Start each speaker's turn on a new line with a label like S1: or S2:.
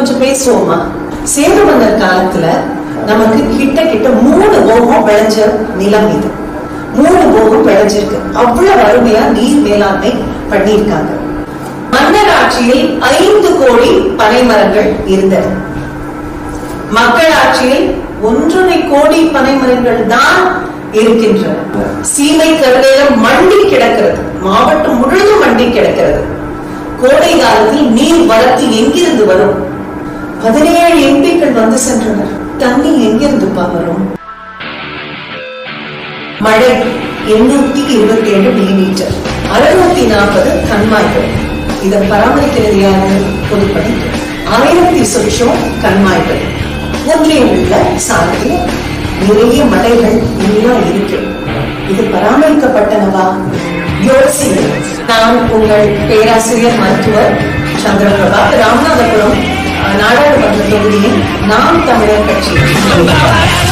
S1: கொஞ்சம் பேசுவோமா? சேதுமன்னர் காலத்துல நமக்கு கிட்ட கிட்ட மூணு போகம் விளைஞ்ச நிலம் இது. மூணு போகம் விளைஞ்சிருக்கு அவ்வளவு அருமையா நீர் மேலாண்மை பண்ணியிருக்காங்க. மன்னராட்சியில் ஐந்து கோடி பனைமரங்கள் இருந்தது. மக்கள் ஆட்சியில் ஒன்றரை கோடி பனைமரங்கள் தான் இருக்கின்றன. சீமை கருவேலம் மண்டி கிடக்கிறது. மாவட்டம் முழுவதும் மண்டி கிடக்கிறது. கோடை காலத்தில் நீர் வரத்து எங்கிருந்து வரும்? பதினேழு எம்பிக்கள் வந்து சென்றனர். தண்ணி எங்கிருந்து வரும் மழை எண்ணூத்தி இருபத்தி ஏழு மில்லிமீட்டர் அறுநூத்தி நாற்பது கண்மாய்கள். இதை பராமரிக்கிறது யாரு? பொதுப்பணி. ஆயிரத்தி சொச்சம் கண்மாய்கள். ஒன்றியம் உள்ள சாலையில் நிறைய மலைகள் எல்லாம் இருக்கு. இது பராமரிக்கப்பட்டனவா? யோசிங்க நான் உங்கள் பேராசிரியர் மருத்துவர் சந்திரபிரபா ராமநாதபுரம் なんて無駄遣いしてる